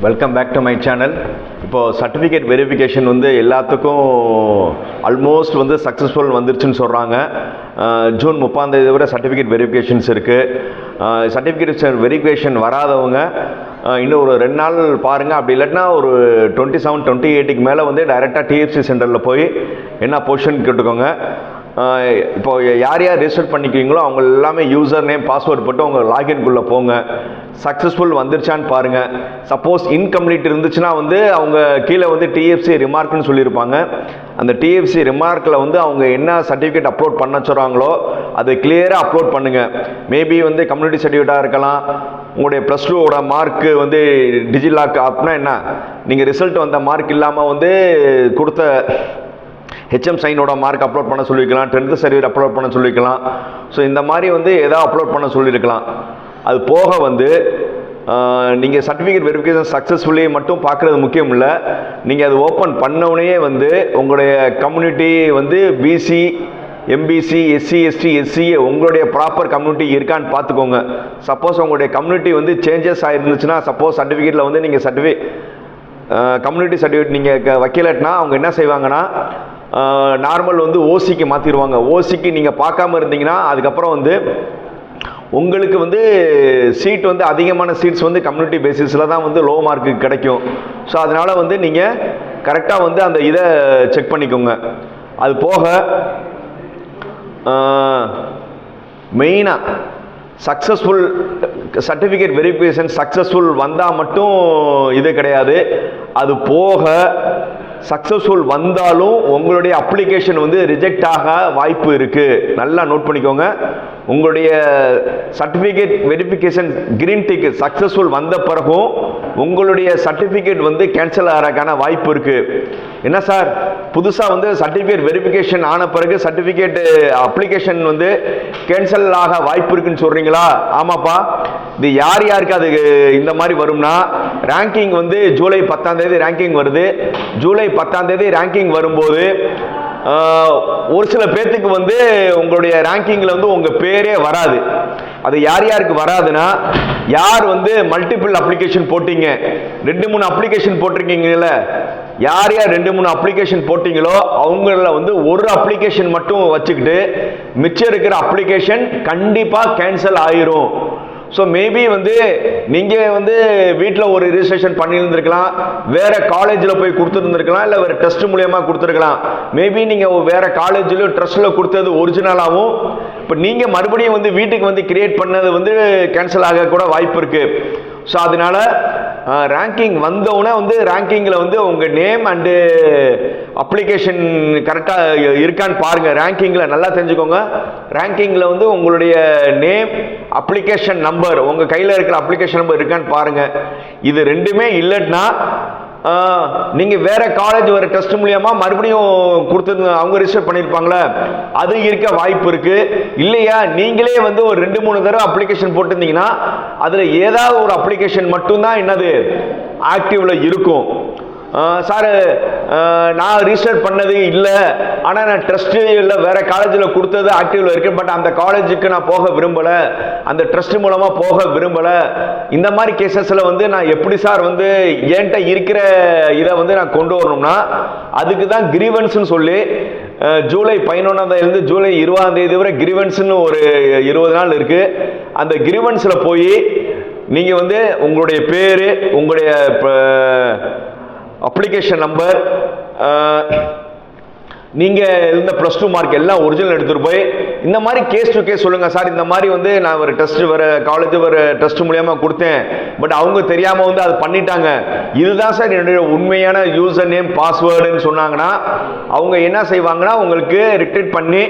Welcome back to my channel இப்போது certificate verification வந்து எல்லாத்துக்கும் ஆல்மோஸ்ட் வந்து சக்ஸஸ்ஃபுல் வந்துருச்சுன்னு சொல்கிறாங்க ஜூன் முப்பாந்தேதி வரை சர்டிஃபிகேட் வெரிஃபிகேஷன்ஸ் இருக்குது சர்டிஃபிகேட் வெரிஃபிகேஷன் வராதவங்க இன்னும் ஒரு ரெண்டு நாள் பாருங்கள் அப்படி இல்லாட்டினா ஒரு டுவெண்ட்டி செவன் டுவெண்ட்டி எயிட்டுக்கு மேலே வந்து டைரெக்டாக டிஎஃப்சி சென்டரில் போய் என்ன பொசிஷன் கேட்டுக்கோங்க இப்போ யார் யார் ரிஜிஸ்டர் பண்ணிக்கிறீங்களோ அவங்க எல்லாமே யூசர் நேம் பாஸ்வேர்ட் போட்டு அவங்க லாகின்குள்ளே போங்க. சக்ஸஸ்ஃபுல் வந்துருச்சான்னு பாருங்கள் சப்போஸ் இன்கம்ப்ளீட் இருந்துச்சுன்னா வந்து அவங்க கீழே வந்து டிஎஃப்சி ரிமார்க்னு சொல்லியிருப்பாங்க. அந்த டிஎஃப்சி ரிமார்க்கில் வந்து அவங்க என்ன சர்டிஃபிகேட் அப்லோட் பண்ண சொல்கிறாங்களோ அதை கிளியராக அப்லோட் பண்ணுங்கள் மேபி வந்து கம்யூனிட்டி சர்டிஃபிகேட்டாக இருக்கலாம். உங்களுடைய ப்ளஸ் டூவோட மார்க்கு வந்து டிஜிலாக் அப்படின்னா என்ன? நீங்கள் ரிசல்ட் வந்த மார்க் இல்லாமல் வந்து கொடுத்த ஹெச்எம் சைனோட மார்க் அப்லோட் பண்ண சொல்லியிருக்கலாம். டென்த்து சர்வீர் அப்லோட் பண்ண சொல்லியிருக்கலாம். ஸோ இந்த மாதிரி வந்து எதாவது அப்லோட் பண்ண சொல்லியிருக்கலாம். அது போக வந்து நீங்கள் சர்டிஃபிகேட் வெரிஃபிகேஷன் சக்ஸஸ்ஃபுல்லி மட்டும் பார்க்குறது முக்கியம் இல்லை நீங்கள் அது ஓப்பன் பண்ணவுடனே வந்து உங்களுடைய கம்யூனிட்டி வந்து BC MBC SC ST SC உங்களுடைய ப்ராப்பர் கம்யூனிட்டி இருக்கான்னு பார்த்துக்கோங்க. சப்போஸ் உங்களுடைய கம்யூனிட்டி வந்து சேஞ்சஸ் ஆகிருந்துச்சுன்னா சப்போஸ் சர்டிஃபிகேட்டில் வந்து நீங்கள் சர்டிஃபிகேட் கம்யூனிட்டி சர்டிஃபிகேட் நீங்கள் வைக்கலட்னா அவங்க என்ன செய்வாங்கன்னா நார்மல் வந்து ஓசிக்கு மாற்றிடுவாங்க ஓசிக்கு நீங்கள் பார்க்காம இருந்தீங்கன்னா அதுக்கப்புறம் வந்து உங்களுக்கு வந்து சீட் வந்து அதிகமான சீட்ஸ் வந்து கம்யூனிட்டி பேசிஸில் தான் வந்து லோ மார்க்கு கிடைக்கும். ஸோ அதனால் வந்து நீங்கள் கரெக்டாக வந்து அந்த இதை செக் பண்ணிக்கோங்க. அது போக மெயினாக சக்ஸஸ்ஃபுல் சர்டிஃபிகேட் வெரிஃபிகேஷன் சக்ஸஸ்ஃபுல் வந்தால் மட்டும் இது கிடையாது. அது போக சக்ஸஸ்ஃபுல் வந்தாலும் உங்களுடைய அப்ளிகேஷன் வந்து ரிஜெக்ட் ஆக வாய்ப்பு இருக்குது நல்லா நோட் பண்ணிக்கோங்க. உங்களுடைய சர்டிஃபிகேட் வெரிஃபிகேஷன் கிரீன் டீக்கு சக்ஸஸ்ஃபுல் வந்த பிறகும் உங்களுடைய சர்டிஃபிகேட் வந்து கேன்சல் ஆகிறதுக்கான வாய்ப்பு இருக்குது என்ன சார்? புதுசாக வந்து சர்டிஃபிகேட் வெரிஃபிகேஷன் ஆன பிறகு சர்டிஃபிகேட் அப்ளிகேஷன் வந்து கேன்சல் ஆக வாய்ப்பு இருக்குன்னு சொல்கிறீங்களா ஆமாப்பா. இது யார் யாருக்கு அது இந்த மாதிரி வரும்னா ரேங்கிங் வந்து ஜூலை பத்தாம் தேதி ரேங்கிங் வருது. ஜூலை பத்தாம் தேதி ரேங்கிங் வரும்போது ஒரு சில பேர்த்துக்கு வந்து உங்களுடைய ரேங்கிங்கில் வந்து உங்கள் பேரே வராது. அது யார் யாருக்கு வராதுன்னா யார் வந்து மல்டிபிள் அப்ளிகேஷன் போட்டீங்க? ரெண்டு மூணு அப்ளிகேஷன் போட்டிருக்கீங்கல்ல யார் யார் ரெண்டு மூணு அப்ளிகேஷன் போட்டிங்களோ அவங்கள வந்து ஒரு அப்ளிகேஷன் மட்டும் வச்சுக்கிட்டு மிச்சம் இருக்கிற அப்ளிகேஷன் கண்டிப்பாக கேன்சல் ஆயிரும். ஸோ மேபி வந்து நீங்கள் வந்து வீட்டில் ஒரு ரிஜிஸ்ட்ரேஷன் பண்ணியிருந்திருக்கலாம். வேறு காலேஜில் போய் கொடுத்துருந்துருக்கலாம். இல்லை வேறு டெஸ்ட் மூலியமாக கொடுத்துருக்கலாம். மேபி நீங்கள் வேற காலேஜில் ட்ரஸ்ட்டில் கொடுத்தது ஒரிஜினலாகவும் இப்போ நீங்கள் மறுபடியும் வந்து வீட்டுக்கு வந்து கிரியேட் பண்ணது வந்து கேன்சல் ஆக கூட வாய்ப்பு இருக்குது ஸோ அதனால ரேங்கிங் வந்தவுடனே வந்து ரேங்கிங்கில் வந்து உங்கள் நேம் அண்டு அப்ளிகேஷன் கரெக்டாக இருக்கான்னு பாருங்கள் ரேங்கிங்கில் நல்லா தெரிஞ்சுக்கோங்க. ரேங்கிங்கில் வந்து உங்களுடைய நேம் அப்ளிகேஷன் நம்பர் உங்கள் கையில் இருக்கிற அப்ளிகேஷன் நம்பர் இருக்கான்னு பாருங்கள் இது ரெண்டுமே இல்லைன்னா நீங்கள் வேறு காலேஜ் வேற டெஸ்ட் மூலியமாக மறுபடியும் கொடுத்து அவங்க ரிஜிஸ்டர் பண்ணியிருப்பாங்களே அது இருக்க வாய்ப்பு இருக்குது இல்லையா? நீங்களே வந்து ஒரு ரெண்டு மூணு தடவை அப்ளிகேஷன் போட்டிருந்தீங்கன்னா அதில் ஏதாவது ஒரு அப்ளிகேஷன் மட்டும்தான் என்னது ஆக்டிவில் இருக்கும். சார் நான் ரிஜிஸ்டர் பண்ணது இல்லை. ஆனால் நான் ட்ரஸ்ட்டு இல்லை. வேற காலேஜில் கொடுத்தது ஆக்டிவில் இருக்கு பட் அந்த காலேஜுக்கு நான் போக விரும்பலை. அந்த ட்ரஸ்ட் மூலமாக போக விரும்பலை. இந்த மாதிரி கேசஸில் வந்து நான் எப்படி சார் வந்து என்கிட்ட இருக்கிற இதை வந்து நான் கொண்டு வரணும்னா அதுக்கு தான் கிரீவன்ஸ்னு சொல்லி ஜூலை பதினொன்றாந்தேதிலேருந்து ஜூலை இருபதாம் தேதி வரை கிரீவன்ஸ்னு ஒரு இருபது நாள் இருக்குது அந்த கிரிவன்ஸில் போய் நீங்கள் வந்து உங்களுடைய பேர் உங்களுடைய அப்ளிகேஷன் நம்பர் நீங்கள் இருந்த ப்ளஸ் டூ மார்க் எல்லாம் ஒரிஜினல் எடுத்துகிட்டு போய் இந்த மாதிரி கேஸ் டு கேஸ் சொல்லுங்கள் சார். இந்த மாதிரி வந்து நான் ஒரு டெஸ்ட் வர காலேஜ் ஒரு டெஸ்ட் மூலியமாக கொடுத்தேன். பட் அவங்க தெரியாமல் வந்து அது பண்ணிட்டாங்க. இதுதான் சார் என்னுடைய உண்மையான யூசர் நேம் பாஸ்வேர்டுன்னு சொன்னாங்கன்னா அவங்க என்ன செய்வாங்கன்னா உங்களுக்கு ரிட்ரீட் பண்ணி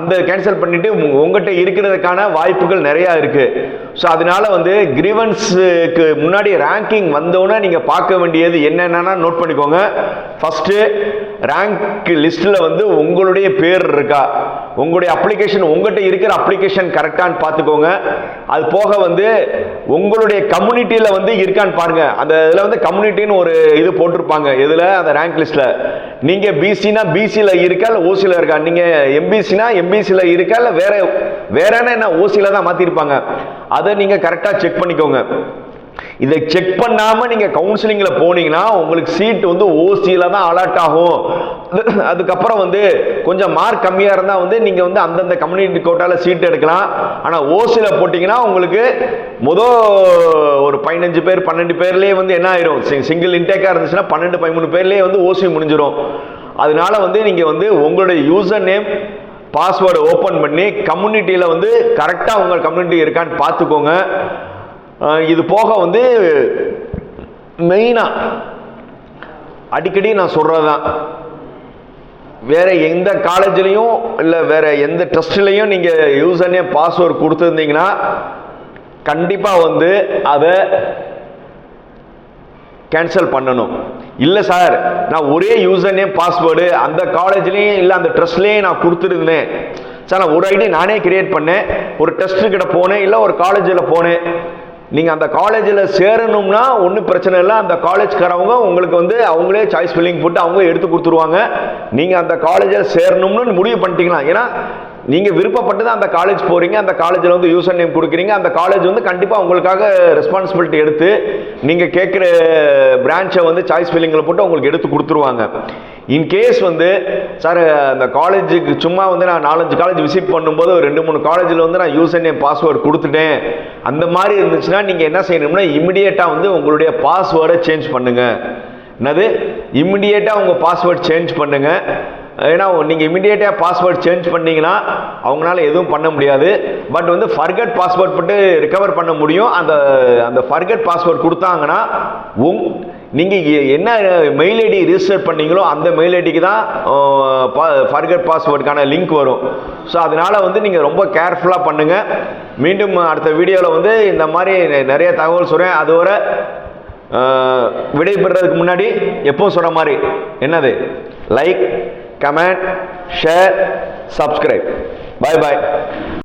அந்த கேன்சல் பண்ணிவிட்டு உங்கள்கிட்ட இருக்கிறதுக்கான வாய்ப்புகள் நிறையா இருக்குது ஸோ அதனால வந்து கிரீவன்ஸுக்கு முன்னாடி ரேங்கிங் வந்தோடனே நீங்கள் பார்க்க வேண்டியது என்னென்னா நோட் பண்ணிக்கோங்க. ஃபஸ்ட்டு ரேங்க் லிஸ்ட்டில் வந்து உங்களுடைய பேர் இருக்கா? உங்களுடைய அப்ளிகேஷன் உங்கள்கிட்ட இருக்கிற அப்ளிகேஷன் கரெக்டான்னு பார்த்துக்கோங்க. அது போக வந்து உங்களுடைய கம்யூனிட்டியில் வந்து இருக்கான்னு பாருங்கள் அந்த இதில் வந்து கம்யூனிட்டின்னு ஒரு இது போட்டிருப்பாங்க. இதில் அந்த ரேங்க் லிஸ்ட்டில் நீங்கள் பிசினா பிசியில் இருக்கா? இல்லை ஓசியில் இருக்கா? நீங்கள் எம்பிசினா எம்பிசியில் இருக்கா? இல்லை வேற வேறன்னா என்ன? ஓசியில் தான் மாற்றிருப்பாங்க அதை நீங்கள் கரெக்டாக செக் பண்ணிக்கோங்க. இதை செக் பண்ணாம நீங்க கவுன்சிலிங்ல போனீங்கன்னா உங்களுக்கு சீட் வந்து ஓசியில தான் அலாட் ஆகும். அதுக்கப்புறம் வந்து கொஞ்சம் மார்க் கம்மியா இருந்தா வந்து நீங்க வந்து அந்தந்த கம்யூனிட்டி கோட்டால சீட் எடுக்கலாம். ஆனா ஓசியில போட்டீங்கன்னா உங்களுக்கு முத ஒரு பதினஞ்சு பேர் பன்னெண்டு பேர்லயே வந்து என்ன ஆயிரும்? சிங்கிள் இன்டேக்கா இருந்துச்சுன்னா பன்னெண்டு பதிமூணு பேர்லயே வந்து ஓசி முடிஞ்சிடும் அதனால வந்து நீங்க வந்து உங்களுடைய யூசர் நேம் பாஸ்வேர்டு ஓப்பன் பண்ணி கம்யூனிட்டியில் வந்து கரெக்டாக உங்கள் கம்யூனிட்டி இருக்கான்னு பார்த்துக்கோங்க. இது போக வந்து மெயினாக அடிக்கடி நான் சொல்றதுதான். வேறு எந்த காலேஜ்லேயும் இல்லை வேறு எந்த ட்ரஸ்ட்லேயும் நீங்கள் யூசர் நேம் பாஸ்வேர்டு கொடுத்துருந்தீங்கன்னா கண்டிப்பாக வந்து அதை கேன்சல் பண்ணணும். இல்ல சார் நான் ஒரே யூசர் நேம் பாஸ்வேர்டு அந்த காலேஜ்லயும் இல்ல அந்த ட்ரஸ்ட்லயும் நான் கொடுத்துருந்தேன். சார் நான் ஒரு ஐடி நானே கிரியேட் பண்ணேன். ஒரு டெஸ்ட் கிட்ட போனேன் இல்ல ஒரு காலேஜில் போனேன். நீங்க அந்த காலேஜில் சேரணும்னா ஒன்றும் பிரச்சனை இல்லை. அந்த காலேஜ்காரவங்க உங்களுக்கு வந்து அவங்களே சாய்ஸ் ஃபில்லிங் போட்டு அவங்க எடுத்து கொடுத்துருவாங்க. நீங்க அந்த காலேஜில் சேரணும்னு முடிவு பண்ணிட்டீங்களா? ஏன்னா நீங்க விருப்பப்பட்டு தான் அந்த காலேஜ் போறீங்க அந்த காலேஜில் வந்து யூசர் நேம் கொடுக்குறீங்க அந்த காலேஜ் வந்து கண்டிப்பாக உங்களுக்காக ரெஸ்பான்சிபிலிட்டி எடுத்து நீங்கள் கேட்குற பிரான்ச்சை வந்து சாய்ஸ் ஃபில்லிங்கில் போட்டு உங்களுக்கு எடுத்து கொடுத்துருவாங்க. இன்கேஸ் வந்து சார் அந்த காலேஜுக்கு சும்மா வந்து நான் நாலஞ்சு காலேஜ் விசிட் பண்ணும்போது ஒரு ரெண்டு மூணு காலேஜில் வந்து நான் யூசர் நேம் பாஸ்வேர்டு கொடுத்துட்டேன். அந்த மாதிரி இருந்துச்சுன்னா நீங்கள் என்ன செய்யணும்னா இமிடியேட்டாக வந்து உங்களுடைய பாஸ்வேர்டை சேஞ்ச் பண்ணுங்கள் என்னது? இமிடியேட்டாக உங்கள் பாஸ்வேர்ட் சேஞ்ச் பண்ணுங்கள் ஏன்னா நீங்கள் இமீடியேட்டாக பாஸ்வேர்ட் சேஞ்ச் பண்ணிங்கன்னா அவங்களால எதுவும் பண்ண முடியாது. பட் வந்து ஃபர்கட் பாஸ்வேர்ட் போட்டு ரிகவர் பண்ண முடியும். அந்த அந்த ஃபர்கட் பாஸ்வேர்ட் கொடுத்தாங்கன்னா உங் நீங்கள் என்ன மெயில் ஐடி ரிஜிஸ்டர் பண்ணீங்களோ அந்த மெயில் ஐடிக்கு தான் ஃபர்கட் பாஸ்வேர்டுக்கான லிங்க் வரும். ஸோ அதனால வந்து நீங்கள் ரொம்ப கேர்ஃபுல்லாக பண்ணுங்கள் மீண்டும் அடுத்த வீடியோவில் வந்து இந்த மாதிரி நிறைய தகவல் சொல்கிறேன் அதுவரை விடைபெறதுக்கு முன்னாடி எப்பவும் சொன்ன மாதிரி என்னது? Like comment share subscribe bye bye